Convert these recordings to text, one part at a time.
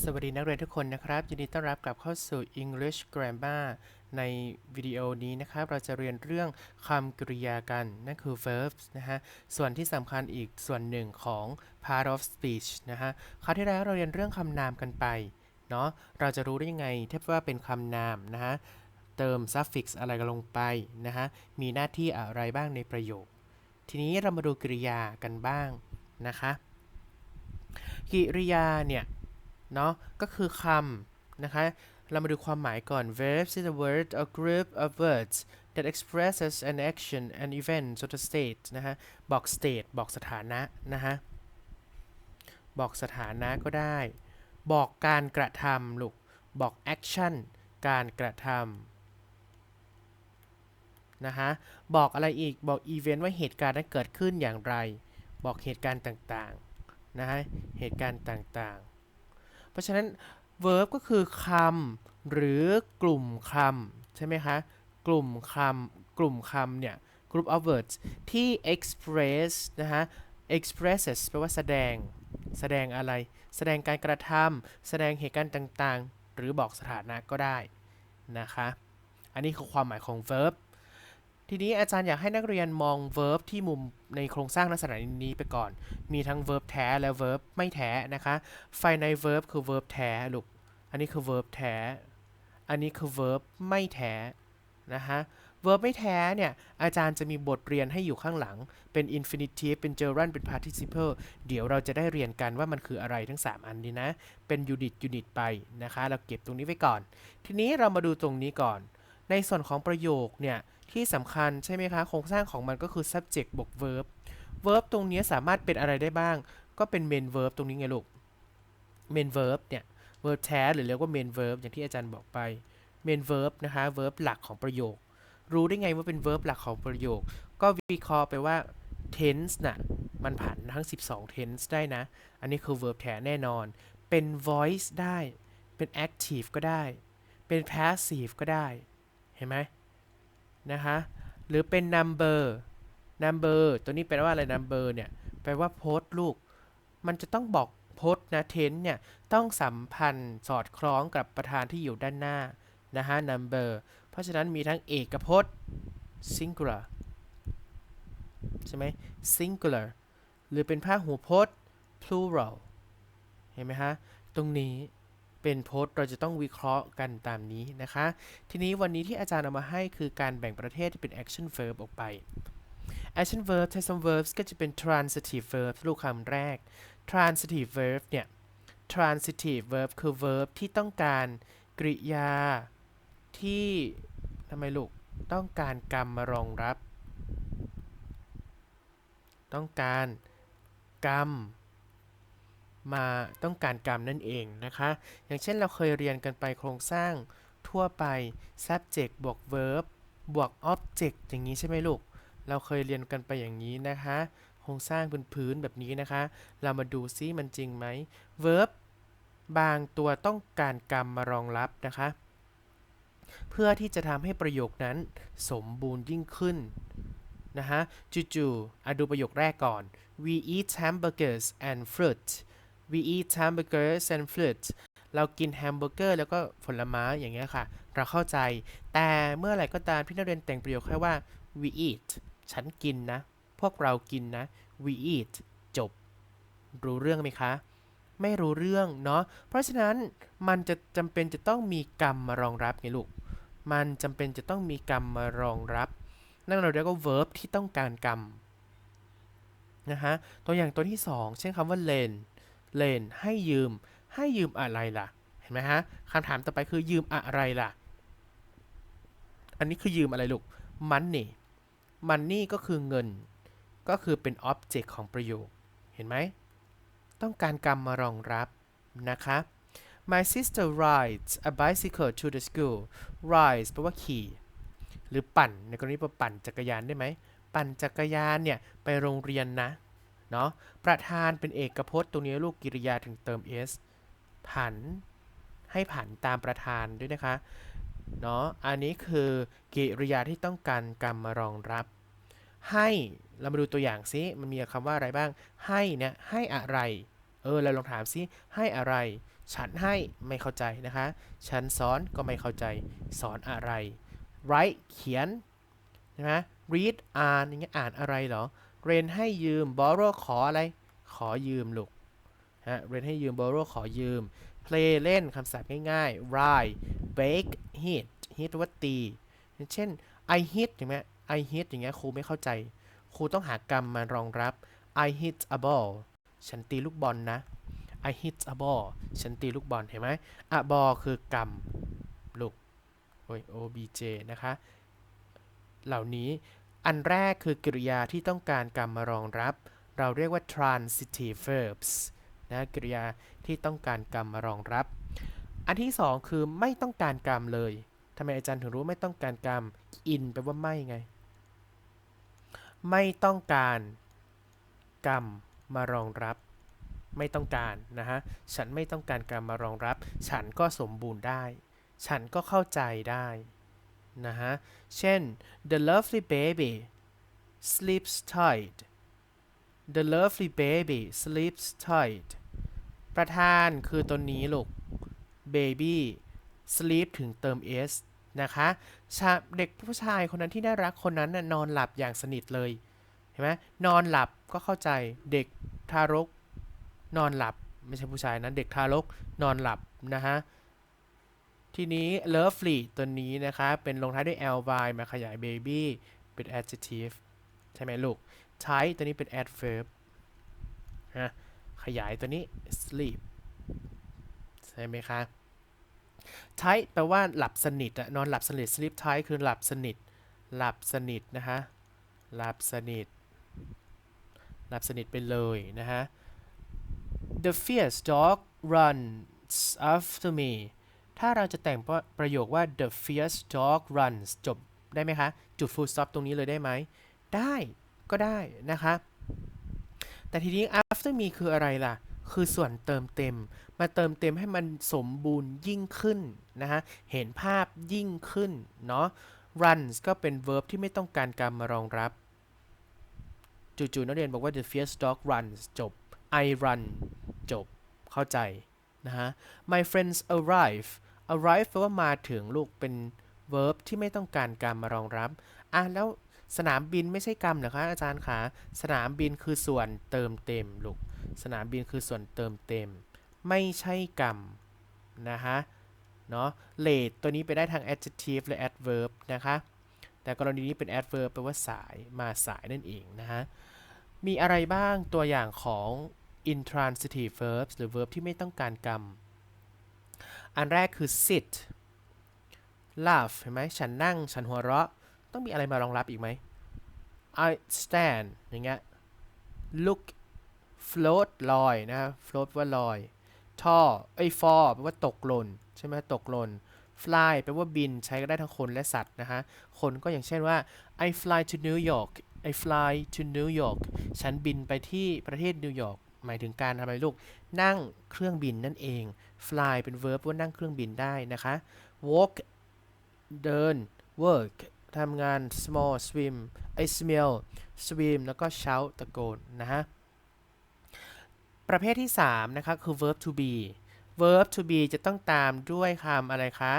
สวัสดีนักเรียนทุกคนนะครับ ยินดีต้อนรับกลับเข้าสู่ English Grammar ในวิดีโอนี้นะครับ เราจะเรียนเรื่องคำกริยากัน นั่นคือ verbs นะฮะ ส่วนที่สำคัญอีกส่วนหนึ่งของ part of speech นะฮะ คราวที่แล้วเราเรียนเรื่องคำนามกันไป เนาะเราจะรู้ได้ยังไงถ้าว่าเป็นคำนามนะฮะ เติม suffix อะไรกันลงไปนะฮะ มีหน้าที่อะไรบ้างในประโยค ทีนี้เรามาดูกริยากันบ้างนะคะ กริยาเนี่ย เนาะก็คือคำนะคะ เรามาดูความหมายก่อน verbs is a word or group of words that expresses an action an event so the state นะฮะ บอก state บอกสถานะนะฮะ บอกสถานะก็ได้ บอกการกระทำลูก บอก action การกระทำนะฮะ บอกอะไรอีก บอก event ว่าเหตุการณ์นั้นเกิดขึ้นอย่างไร บอกเหตุการณ์ต่างๆนะฮะ เหตุการณ์ต่างๆ เพราะฉะนั้น verb ก็คือคำหรือกลุ่มคำใช่ไหมคะ กลุ่มคำกลุ่มคำเนี่ย group of words ที่ express นะฮะ expresses แปลว่าแสดง แสดงอะไร แสดงการกระทำแสดงเหตุการณ์ต่างๆ หรือบอกสถานะก็ได้นะคะ อันนี้คือความหมายของ verb ทีนี้อาจารย์อยากให้นักเรียนมอง verb ที่มุมในโครงสร้างลักษณะนี้ไปก่อน มีทั้ง verb แท้และ verb ไม่แท้นะคะ ไฟใน verb คือ verb แท้ลูก อันนี้คือ verb แท้ อันนี้คือ verb ไม่แท้นะฮะ verb ไม่แท้เนี่ย อาจารย์จะมีบทเรียนให้อยู่ข้างหลัง เป็น infinitive เป็น gerund เป็น participle เดี๋ยวเราจะได้เรียนกันว่ามันคืออะไรทั้ง 3 อันนี้นะ เป็น unit unit ไปนะคะ เราเก็บตรงนี้ไว้ก่อน ทีนี้เรามาดูตรงนี้ก่อน ในส่วนของประโยคเนี่ย ที่สำคัญใช่ไหมคะ โครงสร้างของมันก็คือ subject บวก verb verb ตรงนี้สามารถเป็นอะไรได้บ้าง ก็เป็น main verb ตรงนี้ไงลูก main verb เนี่ย verb แท้หรือเรียกว่า main verb อย่างที่อาจารย์บอกไป main verb นะคะ verb หลักของประโยค รู้ได้ไงว่าเป็น verb หลักของประโยค ก็วิเคราะห์ไปว่า tense น่ะ มันผันทั้ง 12 tense ได้นะ อันนี้คือ verb แท้แน่นอน เป็น voice ได้ เป็น active ก็ได้ เป็น passive ก็ได้ เห็นไหม นะคะ หรือเป็น number number ตัวนี้แปลว่าอะไร number เนี่ย แปลว่า post ลูก มันจะต้องบอก post นะ tense เนี่ย ต้องสัมพันธ์สอดคล้องกับประธานที่อยู่ด้านหน้า นะฮะ number เพราะฉะนั้นมีทั้งเอกพจน์ singular ใช่ไหม singular หรือเป็นพหูพจน์ plural เห็นไหมฮะ ตรงนี้ เป็นโพจน์เราจะต้องวิเคราะห์กันตามนี้นะคะ ทีนี้วันนี้ที่อาจารย์เอามาให้คือการแบ่งประเภทที่เป็น action verb ออกไป action verb ถ้า some verbs ก็จะเป็น transitive verb ลูกคำแรก transitive verb เนี่ย transitive verb คือ verb ที่ต้องการกริยาที่ทำไมลูกต้องการกรรมมารองรับ ต้องการกรรม มาต้องการกรรมนั่นเองนะคะ อย่างเช่นเราเคยเรียนกันไปโครงสร้างทั่วไป subject บวก verb บวก object อย่างนี้ใช่ไหมลูก เราเคยเรียนกันไปอย่างนี้นะคะ โครงสร้างพื้นๆแบบนี้นะคะ เรามาดูซิมันจริงไหม verb บางตัวต้องการกรรมมารองรับนะคะ เพื่อที่จะทำให้ประโยคนั้นสมบูรณ์ยิ่งขึ้นนะฮะจู่ๆอะดูประโยคแรกก่อน we eat hamburgers and fruit we eat hamburgers and fruit เรากินแฮมเบอร์เกอร์แล้วก็ผลไม้อย่างเงี้ยค่ะ เราเข้าใจ แต่เมื่อไหร่ก็ตามที่นักเรียนแต่งประโยคแค่ว่า we eat ฉันกินนะ พวกเรากินนะ we eat จบ รู้เรื่องไหมคะ ไม่รู้เรื่องเนาะ เพราะฉะนั้นมันจะจำเป็นจะต้องมีกรรมมารองรับไงลูก มันจำเป็นจะต้องมีกรรมมารองรับ นั่นเราเรียกว่า verb ที่ต้องการกรรม นะฮะ ตัวอย่างตัวที่ 2 เช่นคำว่า lend lend ให้ยืม ให้ยืมอะไรล่ะ เห็นไหมฮะคำถามต่อไปคือยืมอะไรล่ะ อันนี้คือยืมอะไรลูก money money ก็คือเงิน ก็คือเป็น object ของประโยค เห็นไหม ต้องการกรรมมารองรับนะคะ My sister rides a bicycle to the school rides แปลว่าขี่ หรือปั่น ในกรณีว่าปั่นจักรยานได้ไหม ปั่นจักรยานเนี่ย ไปโรงเรียนนะ เนาะประธานเป็นเอกพจน์ตรงนี้ลูกกิริยาถึงเติม s ผัน ให้ผันตามประธานด้วยนะคะเนาะอันนี้คือกิริยาที่ต้องการกรรมมารองรับ ให้เรามาดูตัวอย่างซิมันมีคำว่าอะไรบ้าง ให้เนี่ยให้อะไร เออเราลองถามซิให้อะไร ฉันให้ไม่เข้าใจนะคะ ฉันสอนก็ไม่เข้าใจสอนอะไร write เขียนใช่ไหม read อ่านอย่างเงี้ยอ่านอะไรเหรอ เรนให้ยืม borrow ขออะไร ขอยืมลูกฮะเรนให้ยืม borrow ขอยืม play เล่นคำศัพท์ง่ายๆ ride bake hit hit ว่าตี เช่น I hit อย่างเงี้ย I hit อย่างเงี้ยครูไม่เข้าใจ ครูต้องหากรรมมารองรับ I hit a ball ฉันตีลูกบอลนะ I hit a ball ฉันตีลูกบอลเห็นไหม a ball คือกรรมลูกโอ้ย obj นะคะ เหล่านี้ อันแรกคือกริยาที่ต้องการกรรมมารองรับ เราเรียกว่า transitive verbs นะกริยาที่ต้องการกรรมมารองรับ อันที่สองคือไม่ต้องการกรรมเลยทำไมอาจารย์ถึงรู้ไม่ต้องการกรรม in แปลว่าไม่ไง ไม่ต้องการกรรมมารองรับ ไม่ต้องการนะฮะ ฉันไม่ต้องการกรรมมารองรับ ฉันก็สมบูรณ์ได้ ฉันก็เข้าใจได้ นะฮะ เช่น the lovely baby sleeps tight the lovely baby sleeps tight ประธานคือตัวนี้ลูก baby sleep ถึงเติม s นะคะเด็กผู้ชายคนนั้นที่น่ารักคนนั้นน่ะนอนหลับอย่างสนิทเลย เห็นไหมนอนหลับก็เข้าใจเด็กทารก นอนหลับ ไม่ใช่ผู้ชายนะ เด็กทารกนอนหลับนะฮะ ทีนี้ lovely ตัวนี้นะคะเป็นลงท้ายด้วย ly มาขยาย baby เป็น adjective ใช่ไหมลูก tight ตัวนี้เป็น adverb นะขยายตัวนี้ sleep ใช่ไหมคะ tight แปลว่าหลับสนิทอะนอนหลับสนิท sleep tight คือหลับสนิท หลับสนิทนะคะหลับสนิท หลับสนิทไปเลยนะฮะ The fierce dog runs after me ถ้าเราจะแต่งประโยคว่า the fierce dog runs จบได้ไหมคะ จุด full stop ตรงนี้เลยได้ไหม ได้ก็ได้นะคะ แต่ทีนี้ after me คืออะไรล่ะ คือส่วนเติมเต็ม มาเติมเต็มให้มันสมบูรณ์ยิ่งขึ้นนะฮะเห็นภาพยิ่งขึ้น เนาะ runs ก็เป็น verb ที่ไม่ต้องการการมารองรับ จู่ๆนักเรียนบอกว่า the fierce dog runs จบ I run จบ เข้าใจนะฮะ my friends arrive arrive แปลว่ามาถึงลูกเป็น verb ที่ไม่ต้องการการมารองรับ อะแล้วสนามบินไม่ใช่กรรมเหรอคะอาจารย์คะ สนามบินคือส่วนเติมเต็มลูก สนามบินคือส่วนเติมเต็ม ไม่ใช่กรรมนะฮะเนาะ late ตัวนี้ไปได้ทาง adjective และ adverb นะคะ แต่กรณีนี้เป็น adverb แปลว่าสายมาสายนั่นเองนะฮะมีอะไรบ้างตัวอย่างของ intransitive verbs หรือ verb ที่ไม่ต้องการกรรม อันแรกคือ sit laugh เห็นไหมฉันนั่ง ฉันหัวเราะ ต้องมีอะไรมารองรับอีกไหม I stand อย่างเงี้ย look float ลอยนะ float ว่าลอย tall ไอ้ fall แปลว่าตกหล่น ใช่ไหมตกหล่น fly แปลว่าบินใช้ก็ได้ทั้งคนและสัตว์นะฮะ คนก็อย่างเช่นว่า I fly to New York I fly to New York ฉันบินไปที่ประเทศนิวยอร์ก หมายถึงการทำอะไรลูก นั่งเครื่องบินนั่นเอง fly เป็น verb ว่านั่งเครื่องบินได้นะคะ walk เดิน work ทำงาน small swim I smell swim แล้วก็ shout ตะโกนนะฮะ ประเภทที่ 3 นะคะ คือ verb to be verb to be จะต้องตามด้วยคำอะไรคะ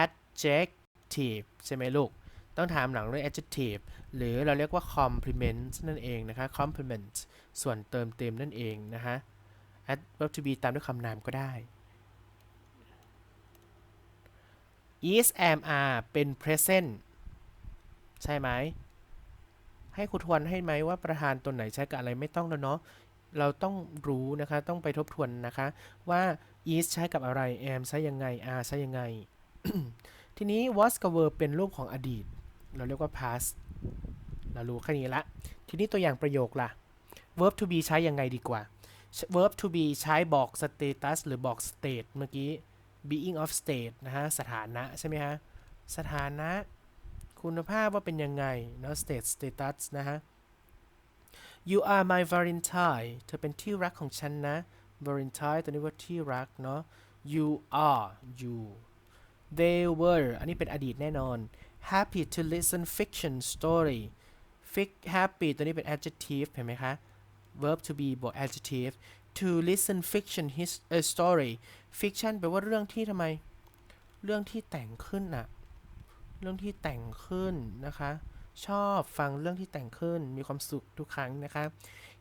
adjective ใช่ไหมลูก ต้องถามหลังด้วย adjective หรือเราเรียกว่า complement นั่นเองนะคะ complement ส่วนเติมเต็มนั่นเองนะฮะ verb to be ตามด้วยคำนามก็ได้ is am are เป็น present ใช่ไหม ให้ครูทวนให้ไหมว่าประธานตัวไหนใช้กับอะไรไม่ต้องแล้วเนาะ เราต้องรู้นะคะ ต้องไปทบทวนนะคะ ว่า is ใช้กับอะไร am ใช้ยังไง are ใช้ยังไง ทีนี้ was กับ were เป็นรูปของอดีต เราเรียกว่า past เรารู้แค่นี้ละ ทีนี้ตัวอย่างประโยคล่ะ verb to be ใช้ยังไงดีกว่า verb to be ใช้บอก status หรือบอก state เมื่อกี้ being of state นะฮะ สถานะใช่ไหมฮะ สถานะ คุณภาพว่าเป็นยังไงเนาะ state status นะฮะ you are my valentine เธอเป็นที่รักของฉันนะ valentine ตัวนี้ว่าที่รักเนาะ you are you they were อันนี้เป็นอดีตแน่นอน happy to listen fiction story fic happy ตัวนี้เป็น adjective เห็นไหมคะ verb to be บวก adjective to listen fiction his a story fiction แปลว่าเรื่องที่ทำไม เรื่องที่แต่งขึ้นน่ะเรื่องที่แต่งขึ้นนะคะ ชอบฟังเรื่องที่แต่งขึ้น มีความสุขทุกครั้งนะคะ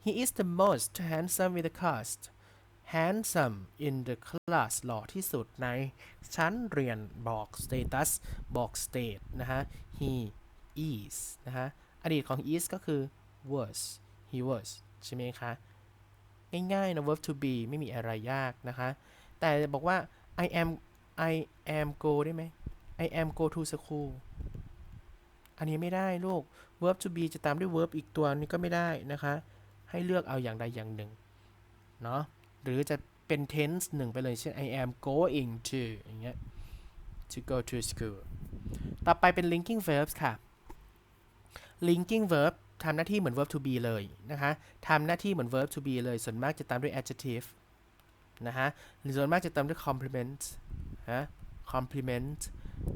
he is the most handsome in the cast handsome in the class หล่อที่สุดในชั้นเรียนบอก status บอก state นะฮะ he is นะฮะอดีตของ is ก็คือ was he was ใช่ไหมคะ ง่ายๆนะ verb to be ไม่มีอะไรยากนะคะ แต่บอกว่า I am I am go ได้ไหม I am go to school อันนี้ไม่ได้ลูก verb to be จะตามด้วย verb อีกตัวนี้ก็ไม่ได้นะคะ ให้เลือกเอาอย่างใดอย่างหนึ่ง เนาะหรือจะเป็น tense หนึ่งไปเลย เช่น I am going to อย่างเงี้ย to go to school ต่อไปเป็น linking verbs ค่ะ linking verb ทำหน้าที่เหมือน verb to be เลยนะคะทำหน้าที่เหมือน verb to be เลย ส่วนมากจะตามด้วย adjective นะฮะหรือส่วนมากจะตามด้วย complement ฮะ complement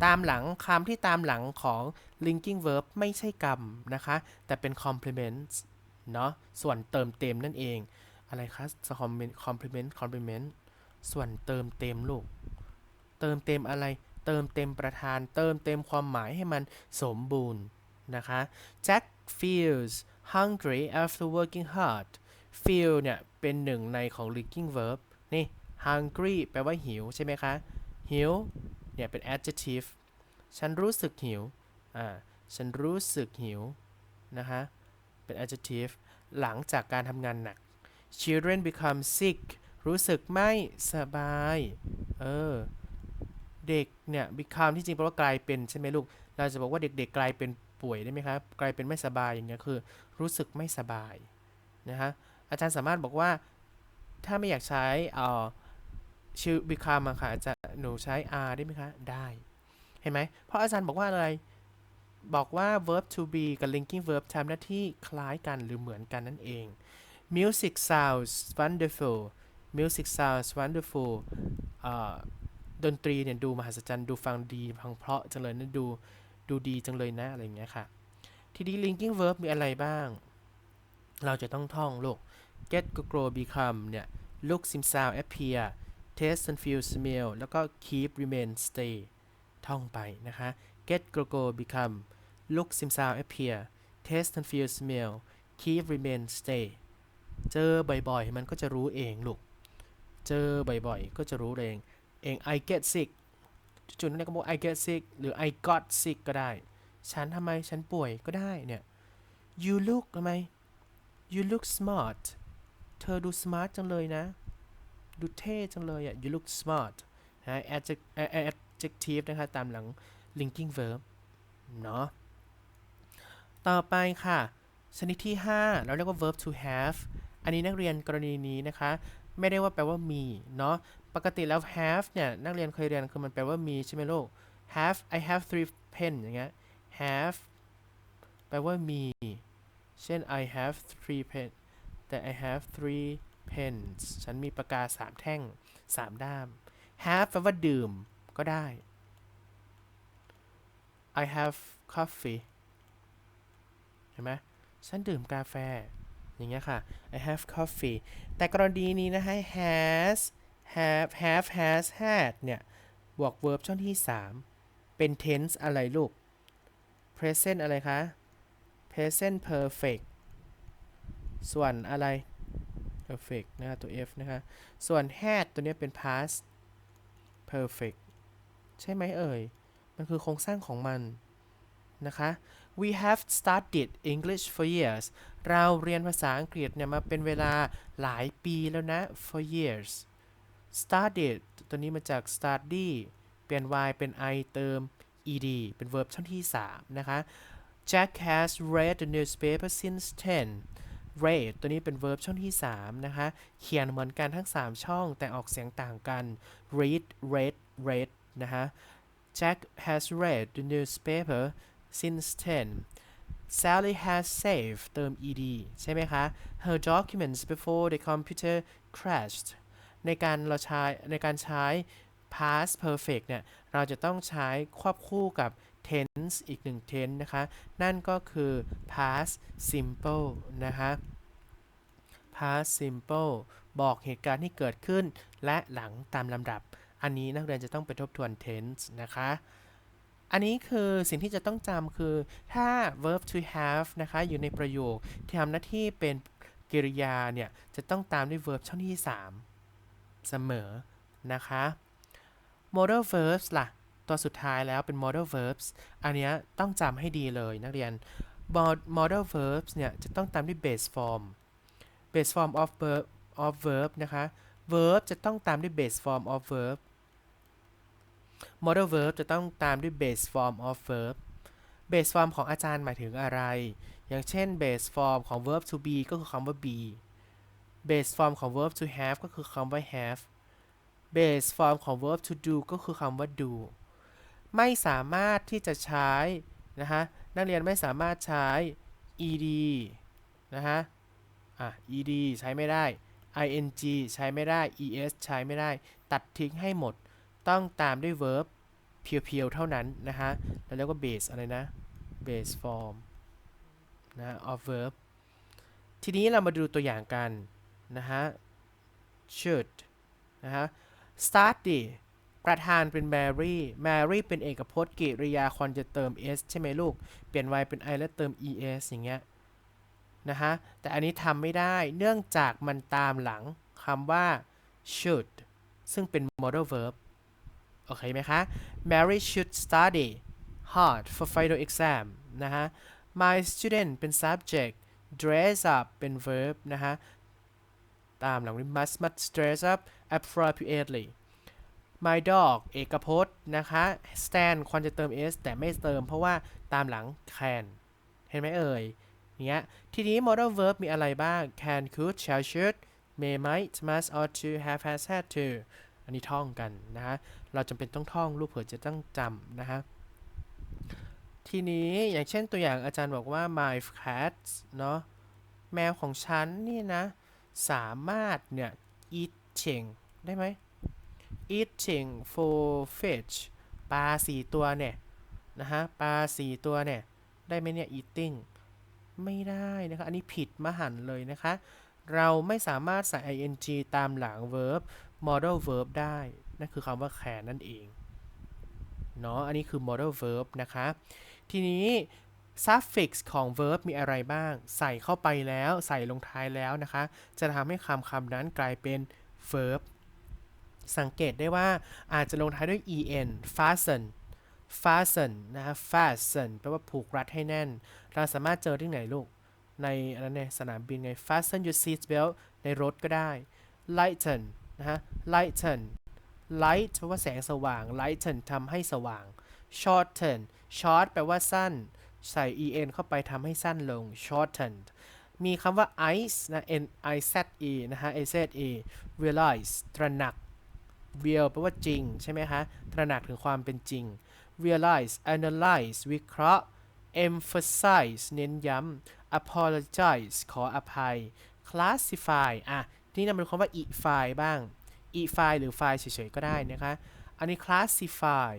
ตามหลังคำที่ตามหลังของ linking verb ไม่ใช่กรรมนะคะ แต่เป็น complement เนาะส่วนเติมเต็มนั่นเอง อะไรคะ complement complement ส่วนเติมเต็มลูก เติมเต็มอะไร เติมเต็มประธาน เติมเต็มความหมายให้มันสมบูรณ์นะคะ Jack feels hungry after working hard feel เนี่ยเป็นหนึ่งในของ linking verb นี่ hungry แปลว่าหิวใช่ไหมคะ หิวเนี่ยเป็น adjective ฉันรู้สึกหิว อ่า ฉันรู้สึกหิวนะคะเป็น adjective หลังจากการทำงานหนัก children become sick รู้สึกไม่สบาย เออ เด็กเนี่ย become ที่จริงแปลว่ากลายเป็นใช่ไหมลูก เราจะบอกว่าเด็กๆกลายเป็น ป่วยได้ไหมครับกลายเป็นไม่สบายอย่างเงี้ยคือรู้สึกไม่สบายนะฮะอาจารย์สามารถบอกว่าถ้าไม่อยากใช้เอ่อชื่อ become อะค่ะอาจจะหนูใช้ are ได้ไหมคะ ได้เห็นไหมเพราะอาจารย์บอกว่าอะไรบอกว่า verb to be กับ linking verb ทำหน้าที่คล้ายกันหรือเหมือนกันนั่นเอง music sounds wonderful music sounds wonderful อ่อดนตรีเนี่ยดูมหัศจรรย์ดูฟังดีฟังเพราะจังเลยนะดู ดูดีจังเลยนะอะไรอย่างเงี้ยค่ะ ทีนี้ linking verb มีอะไรบ้าง เราจะต้องท่องลูก get grow become เนี่ย look sim sound appear taste and feel smell แล้วก็ keep remain stay ท่องไปนะคะ get go go become look sim sound appear taste and feel smell keep remain stay เจอบ่อยๆ มันก็จะรู้เองลูก เจอบ่อยๆ ก็จะรู้เอง เอง I get sick จุดๆนั้นก็บอก I get sick หรือ I got sick ก็ได้ ฉันทำไมฉันป่วยก็ได้เนี่ย you look ทำไม you look smart เธอดู smart จังเลยนะ ดูเท่จังเลยอะ you look smart นะ adject- เอ่อ adjective นะคะ ตามหลัง linking verb เนาะต่อไปค่ะ ชนิดที่ 5 เราเรียกว่า verb to have อันนี้นักเรียนกรณีนี้นะคะ ไม่ได้ว่าแปลว่ามีเนาะปกติแล้ว have เนี่ยนักเรียนเคยเรียนคือมันแปลว่ามีใช่ไหมลูก have I have three pen อย่างเงี้ย have แปลว่ามี เช่น I have three pen แต่ I have three pens ฉันมีปากกาสามแท่งสามด้าม have แปลว่าดื่มก็ได้ I have coffee เห็นไหมฉันดื่มกาแฟ อย่างเงี้ยค่ะ I have coffee แต่กรณีนี้นะฮะ has have have has had เนี่ย บวก verb ช่องที่ 3 เป็น tense อะไรลูก present อะไรคะ present perfect ส่วนอะไร perfect นะคะตัว f นะคะ ส่วน had ตัวเนี้ยเป็น past perfect ใช่ไหมเอ่ย มันคือโครงสร้างของมันนะคะ we have studied English for years เราเรียนภาษาอังกฤษเนี่ยมาเป็นเวลาหลายปีแล้วนะ for years studied ตัวนี้มาจาก study เปลี่ยน y เป็น i เติม ed เป็น verb ช่องที่ 3 นะคะ Jack has read the newspaper since 10 read ตัวนี้เป็น verb ช่องที่ 3 นะคะ เขียนเหมือนกันทั้ง 3 ช่องแต่ออกเสียงต่างกัน read read read นะคะ Jack has read the newspaper since 10 Sally has saved เติม ed ใช่ไหมคะ her documents before the computer crashed ในการเราใช้ในการใช้ past perfect เนี่ย เราจะต้องใช้ควบคู่กับ tense อีกหนึ่ง tense นะคะ นั่นก็คือ past simple นะคะ past simple บอกเหตุการณ์ที่เกิดขึ้นและหลังตามลำดับ อันนี้นักเรียนจะต้องไปทบทวน tense นะคะ อันนี้คือสิ่งที่จะต้องจำคือถ้า verb to have นะคะ อยู่ในประโยคที่ทำหน้าที่เป็นกริยาเนี่ย จะต้องตามด้วย verb ช่องที่ 3 เสมอนะคะ modal verbs ล่ะ ตัวสุดท้ายแล้วเป็น modal verbs อันนี้ต้องจำให้ดีเลยนักเรียน modal verbs เนี่ย จะต้องตามด้วย base form base form of verb of verb นะคะ verb จะต้องตามด้วย base form of verb modal verb จะต้องตามด้วย base form of verb base form ของอาจารย์หมายถึงอะไร อย่างเช่น base form ของ verb to be ก็คือคำว่า be base form ของ verb to have ก็คือคำว่า have base form ของ verb to do ก็คือคำว่า do ไม่สามารถที่จะใช้นะฮะนักเรียนไม่สามารถใช้ ed นะฮะอะ ed ใช้ไม่ได้ ing ใช้ไม่ได้ es ใช้ไม่ได้ ตัดทิ้งให้หมด ต้องตามด้วย verb เพียวๆ เท่านั้นนะฮะ แล้วเรียกว่า base อะไรนะ base form นะ of verb ทีนี้เรามาดูตัวอย่างกัน นะฮะ should นะฮะ study ประธานเป็น Mary Mary เป็นเอกพจน์กริยาควรจะเติม s ใช่ไหมลูก เปลี่ยน y เป็น i แล้วเติม es อย่างเงี้ย นะฮะ แต่อันนี้ทำไม่ได้ เนื่องจากมันตามหลังคำว่า should ซึ่งเป็น modal verb โอเคไหมคะ Mary should study hard for final exam นะฮะ My student เป็น subject dress up เป็น verb นะฮะ ตามหลังด้ must must dress up appropriately My dog เอกพจน์นะคะ stand ควรจะเติม s แต่ไม่เติมเพราะว่าตามหลัง can เห็นไหมเอ่ยเนี้ย ทีนี้ modal verb มีอะไรบ้าง can could shall should may might must ought to have has had to อันนี้ท่องกันนะฮะ เราจำเป็นต้องท่องลูกเผื่อจะต้องจำนะฮะ ทีนี้อย่างเช่นตัวอย่างอาจารย์บอกว่า my cat เนาะแมวของฉันนี่นะ สามารถเนี่ย eating ได้ไหม eating for fish ปลาสี่ตัวเนี่ย นะฮะ ปลาสี่ตัวเนี่ย ได้ไหมเนี่ย eating ไม่ได้นะคะ อันนี้ผิดมหันต์เลยนะคะ เราไม่สามารถใส่ ing ตามหลัง verb modal verb ได้ นั่นคือคำว่า can นั่นเอง เนาะ อันนี้คือ modal verb นะคะ ทีนี้ suffix ของ verb มีอะไรบ้าง ใส่เข้าไปแล้ว ใส่ลงท้ายแล้วนะคะ จะทำให้คำคำนั้นกลายเป็น verb สังเกตได้ว่าอาจจะลงท้ายด้วย en fasten fasten นะฮะ fasten แปลว่าผูกรัดให้แน่น เราสามารถเจอที่ไหนลูก ในอะไรเนี่ยสนามบินไง fasten your seat belt ในรถก็ได้ lighten นะฮะ lighten light แปลว่าแสงสว่าง lighten ทำให้สว่าง shorten short แปลว่าสั้น ใส่ en เข้าไปทำให้สั้นลง shorten มีคำว่า ice นะ n i z e นะฮะ i z e realize ตระหนัก real แปลว่าจริง ใช่ไหมคะ ตระหนักถึงความเป็นจริง realize analyze วิเคราะห์ emphasize เน้นย้ำ apologize ขออภัย classify อะ นี่นำเป็นคำว่า e file บ้าง e file หรือไฟล์เฉยๆก็ได้นะคะ อันนี้ classify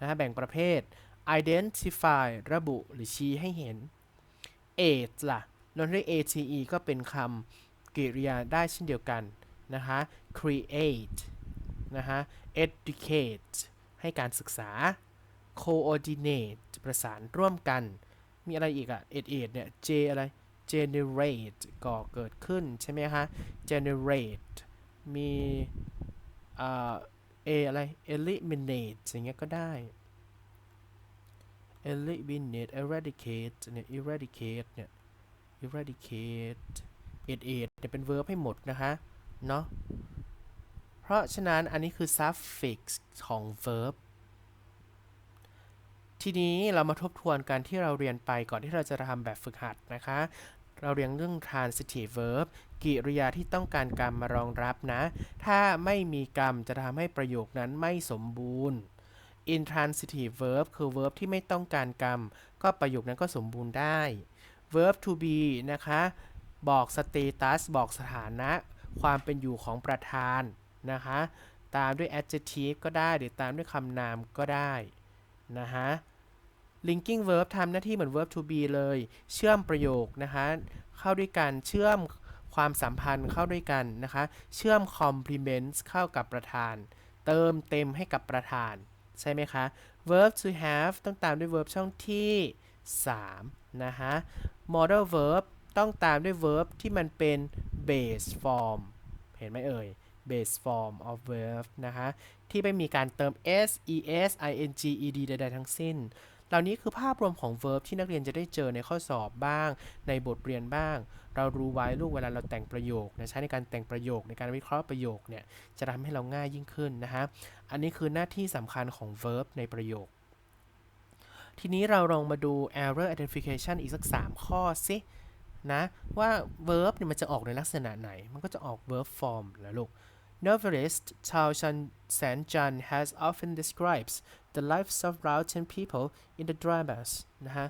นะฮะแบ่งประเภท identify ระบุหรือชี้ให้เห็น age ล่ะลงด้วย ate ก็เป็นคำกริยาได้เช่นเดียวกันนะคะ create นะฮะ educate ให้การศึกษา coordinate ประสานร่วมกัน มีอะไรอีกอะ ed ed เนี่ย j อะไร generate ก่อเกิดขึ้นใช่ไหมคะ generate มีอ่า a อะไร eliminate อย่างเงี้ยก็ได้ eliminate eradicate เนี่ย eradicate เนี่ย eradicate ed ed เนี่ยเป็น verb ให้หมดนะคะ เนาะเพราะฉะนั้นอันนี้คือ suffix ของ verb ทีนี้เรามาทบทวนกันที่เราเรียนไปก่อนที่เราจะทำแบบฝึกหัดนะคะ เราเรียนเรื่อง transitive verb กริยาที่ต้องการกรรมมารองรับนะ ถ้าไม่มีกรรมจะทำให้ประโยคนั้นไม่สมบูรณ์ intransitive verb คือ verb ที่ไม่ต้องการกรรม ก็ประโยคนั้นก็สมบูรณ์ได้ verb to be นะคะ บอก status บอกสถานะ ความเป็นอยู่ของประธานนะคะ ตามด้วย adjective ก็ได้ หรือตามด้วยคำนามก็ได้นะฮะ linking verb ทำหน้าที่เหมือน verb to be เลย เชื่อมประโยคนะคะ เข้าด้วยกัน เชื่อมความสัมพันธ์เข้าด้วยกันนะคะ เชื่อม complements เข้ากับประธาน เติมเต็มให้กับประธาน ใช่ไหมคะ verb to have ต้องตามด้วย verb ช่องที่ 3 นะคะ modal verb ต้องตามด้วย verb ที่มันเป็น base form เห็นไหมเอ่ย base form of verb นะคะ ที่ไม่มีการเติม s es ing ed ใดๆทั้งสิ้น เหล่านี้คือภาพรวมของ verb ที่นักเรียนจะได้เจอในข้อสอบบ้าง ในบทเรียนบ้าง เรารู้ไว้ลูกเวลาเราแต่งประโยคนะใช้ในการแต่งประโยคในการวิเคราะห์ประโยคเนี่ยจะทำให้เราง่ายยิ่งขึ้นนะฮะอันนี้คือหน้าที่สำคัญของ verb ในประโยค ทีนี้เราลองมาดู error identification อีกสัก 3 ข้อสินะว่า verb เนี่ยมันจะออกในลักษณะไหน มันก็จะออก verb form แล้วลูก Novelist Chao Chan Sanjan has often describes the lives of Laotian people in the dramas นะฮะ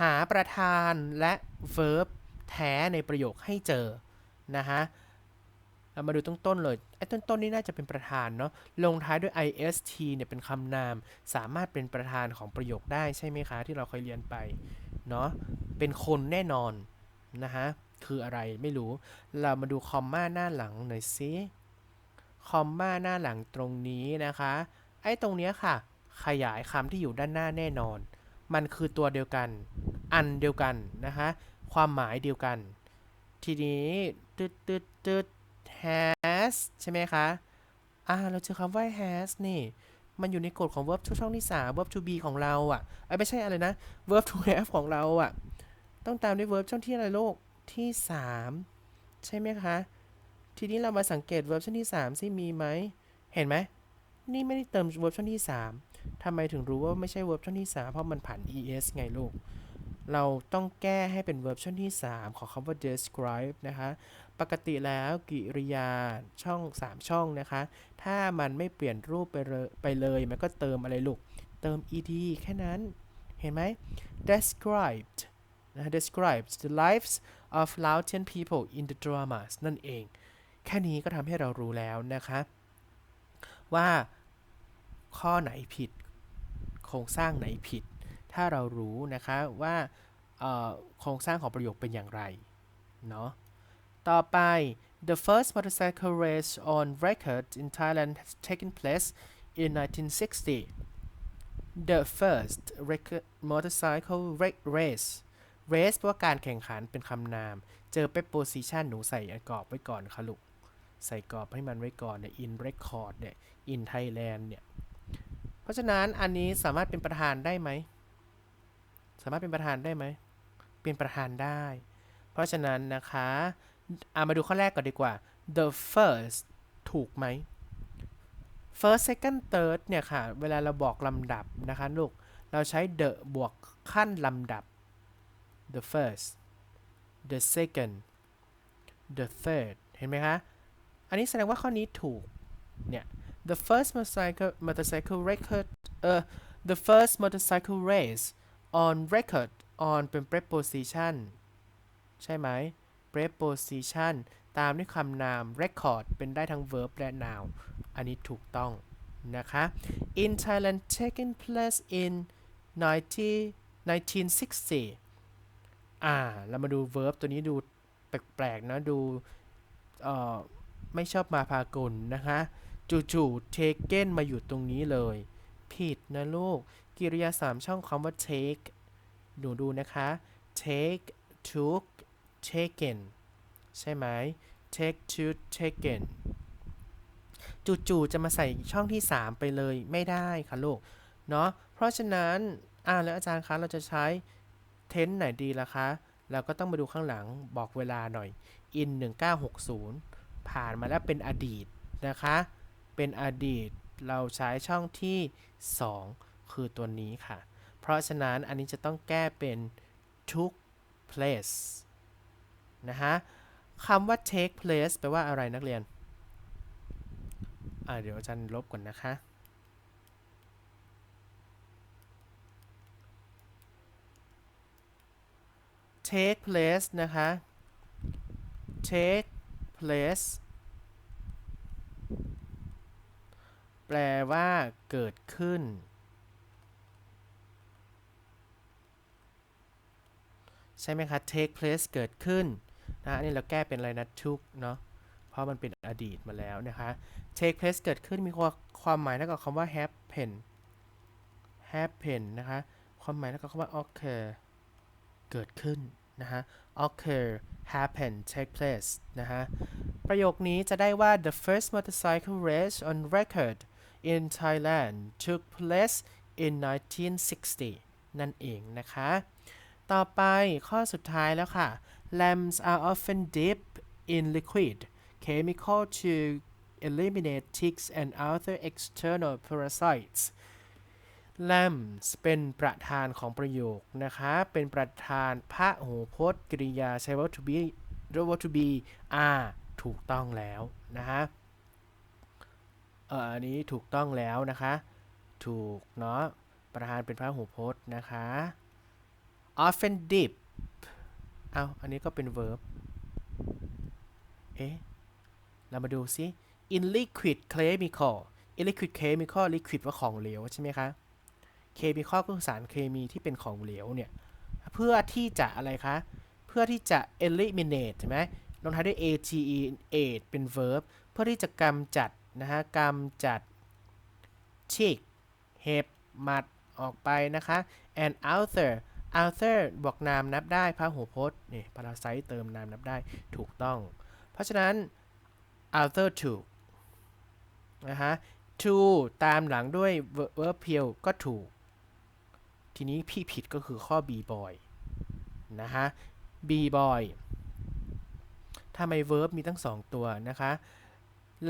หาประธานและ verb แท้ในประโยคให้เจอ นะฮะเรามาดูต้นต้นเลย ไอ้ต้นต้นนี่น่าจะเป็นประธานเนาะ ลงท้ายด้วย ist เนี่ยเป็นคำนาม สามารถเป็นประธานของประโยคได้ใช่ไหมคะ ที่เราเคยเรียนไป เนาะ เป็นคนแน่นอน นะฮะ คืออะไรไม่รู้ เรามาดูคอมมาหน้าหลังหน่อยสิ คอมมาหน้าหลังตรงนี้นะคะ ไอ้ตรงเนี้ยค่ะ ขยายคำที่อยู่ด้านหน้าแน่นอน มันคือตัวเดียวกัน อันเดียวกันนะคะ ความหมายเดียวกัน ทีนี้ตึดตึดตึด has ใช่ไหมคะ อ่า เราเจอคำว่า has นี่ มันอยู่ในกฎของ verb to ช่องที่3 verb to be ของเราอะไอ้ไม่ใช่อะไรนะ verb to have ของเราอะ ต้องตามด้วย verb ช่องที่อะไรโลกที่ 3 ใช่ไหมคะ ทีนี้เรามาสังเกต verb ช่องที่3ซิมีไหม เห็นไหม นี่ไม่ได้เติม verb ช่องที่ 3ทำไมถึงรู้ว่าไม่ใช่ verb ช่องที่ 3 เพราะมันผ่าน es ไงลูก เราต้องแก้ให้เป็น verb ช่องที่ 3 ของคำว่า describe นะคะ ปกติแล้วกริยาช่อง 3 ช่องนะคะ ถ้ามันไม่เปลี่ยนรูปไปเลยไปเลยมันก็เติมอะไรลูก เติม ed แค่นั้น เห็นไหม described นะ describes the lives of Laotian people in the dramas นั่นเอง แค่นี้ก็ทำให้เรารู้แล้วนะคะ ว่าข้อไหนผิด โครงสร้างไหนผิด ถ้าเรารู้นะคะว่าโครงสร้างของประโยคเป็นอย่างไรเนาะต่อไป the first motorcycle race on record in Thailand has taken place in 1960 the first record motorcycle race race แปลว่าการแข่งขันเป็นคำนาม เจอ preposition หนูใส่กรอบไว้ก่อนค่ะลูก ใส่กรอบให้มันไว้ก่อนเนี่ย in record เนี่ย in Thailand เนี่ย เพราะฉะนั้นอันนี้สามารถเป็นประธานได้ไหม สามารถเป็นประธานได้ไหม เป็นประธานได้ เพราะฉะนั้นนะคะอามาดูข้อแรกก่อนดีกว่า the first ถูกไหม first second third เนี่ยค่ะ เวลาเราบอกลำดับนะคะลูก เราใช้ the บวกขั้นลำดับ the first the second the third เห็นไหมคะ อันนี้แสดงว่าข้อนี้ถูก เนี่ย the first motorcycle motorcycle record เอ่อ the first motorcycle race on record on เป็น preposition ใช่ไหม preposition ตามด้วยคำนาม record เป็นได้ทั้ง verb และ noun อันนี้ถูกต้องนะคะ in Thailand taken place in 90 1960 อ่า เรามาดู verb ตัวนี้ดูแปลกๆ นะ ดู เอ่อ ไม่ชอบมาพากลนะคะจู่ๆ taken มาอยู่ตรงนี้เลย ผิดนะลูก กิริยา3ช่องคำว่า take หนูดูนะคะ take took taken ใช่ไหม take to taken จู่ๆ จะมาใส่ช่องที่ 3 ไปเลยไม่ได้ค่ะลูก เนาะเพราะฉะนั้น อ่าแล้วอาจารย์คะ เราจะใช้ tense ไหนดีล่ะคะ เราก็ต้องมาดูข้างหลังบอกเวลาหน่อย in 1960 ผ่านมาแล้วเป็นอดีตนะคะ เป็นอดีตเราใช้ช่องที่ 2 คือตัวนี้ค่ะ เพราะฉะนั้นอันนี้จะต้องแก้เป็น took place นะฮะคำว่า take place แปลว่าอะไรนักเรียน อ่าเดี๋ยวอาจารย์ลบก่อนนะคะ take place นะคะ take place แปลว่าเกิดขึ้น ใช่ไหมคะ take place เกิดขึ้นนะอันนี้เราแก้เป็นอะไรนะ took เนาะเพราะมันเป็นอดีตมาแล้วนะคะ take place เกิดขึ้นมีความหมายเท่ากับคำว่า happen happen นะคะ ความหมายเท่ากับคำว่า occur เกิดขึ้นนะคะ occur happen take place นะคะประโยคนี้จะได้ว่า the first motorcycle race on record in Thailand took place in 1960 นั่นเองนะคะ ต่อไปข้อสุดท้ายแล้วค่ะ lambs are often dipped in liquid chemical to eliminate ticks and other external parasites l a m s เป็นประธานของประโยคนะคะ เป็นประธานพระหูพจน์กริยาใช้ verb to be หรือ verb to be are ถูกต้องแล้วนะคะเอออันนี้ถูกต้องแล้วนะคะ ถูกเนาะ ประธานเป็นพระหูพจน์นะคะ often dip เอาอันนี้ก็เป็น verb เอ๊ะ เรามาดูซิ in liquid chemical in liquid chemical liquid ว่าของเหลวใช่ไหมคะ chemical ก็คือสารเคมีที่เป็นของเหลวเนี่ยเพื่อที่จะอะไรคะ เพื่อที่จะ eliminate ใช่ไหมลงท้ายด้วย ate a t เป็น verb เพื่อที่จะกำจัดนะฮะกำจัด tick เห็บหมัดออกไปนะคะ and outer outer บอกนามนับได้พระหูพจน์นี่ parasite เติมนามนับได้ถูกต้อง เพราะฉะนั้น outer to นะฮะ to ตามหลังด้วย verb เพียวก็ถูก ทีนี้พี่ผิดก็คือข้อ b boy นะฮะ b boy ทำไม verb มีตั้งสองตัวนะคะ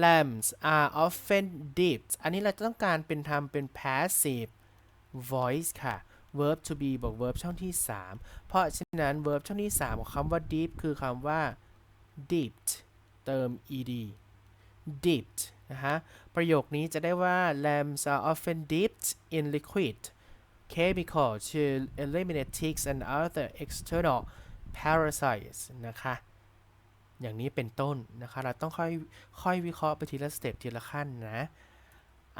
lambs are often dipped อันนี้เราจะต้องการเป็นทำเป็น passive voice ค่ะ verb to be บอก verb ช่องที่ 3 เพราะฉะนั้น verb ช่องที่ 3 ของคำว่า dip คือคำว่า dipped เติม ed dipped นะฮะ ประโยคนี้จะได้ว่า lambs are often dipped in liquid chemical to eliminate ticks and other external parasites นะคะ อย่างนี้เป็นต้นนะคะ เราต้องค่อยค่อยวิเคราะห์ไปทีละสเต็ปทีละขั้นนะ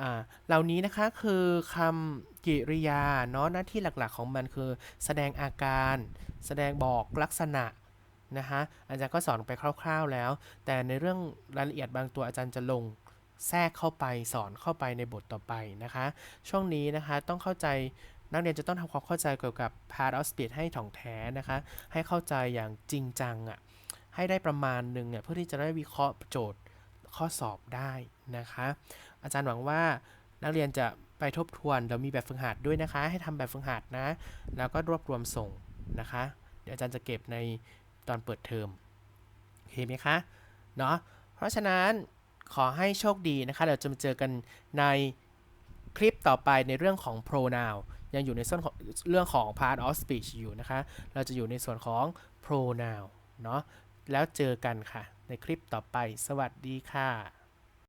อ่าเหล่านี้นะคะคือคำกริยาเนาะหน้าที่หลักๆของมันคือ แสดงอาการ แสดงบอกลักษณะนะคะอาจารย์ก็สอนไปคร่าว ๆแล้ว แต่ในเรื่องรายละเอียดบางตัวอาจารย์จะลงแทรกเข้าไปสอนเข้าไปในบทต่อไปนะคะ ช่วงนี้นะคะต้องเข้าใจ นักเรียนจะต้องทำความเข้าใจเกี่ยวกับ part of speech ให้ถ่องแท้นะคะ ให้เข้าใจอย่างจริงจังอะ่ะ ให้ได้ประมาณหนึ่งเนี่ยเพื่อที่จะได้วิเคราะห์โจทย์ข้อสอบได้นะคะ อาจารย์หวังว่านักเรียนจะไปทบทวนเดี๋ยวมีแบบฝึกหัดด้วยนะคะ ให้ทำแบบฝึกหัดนะ แล้วก็รวบรวมส่งนะคะ เดี๋ยวอาจารย์จะเก็บในตอนเปิดเทอมโอเคไหมคะเนาะเพราะฉะนั้นขอให้โชคดีนะคะ เดี๋ยวจะมาเจอกันในคลิปต่อไปในเรื่องของ pronoun ยังอยู่ในส่วนของเรื่องของ part of speech อยู่นะคะ เราจะอยู่ในส่วนของ pronoun เนาะแล้วเจอกันค่ะ ในคลิปต่อไป สวัสดีค่ะ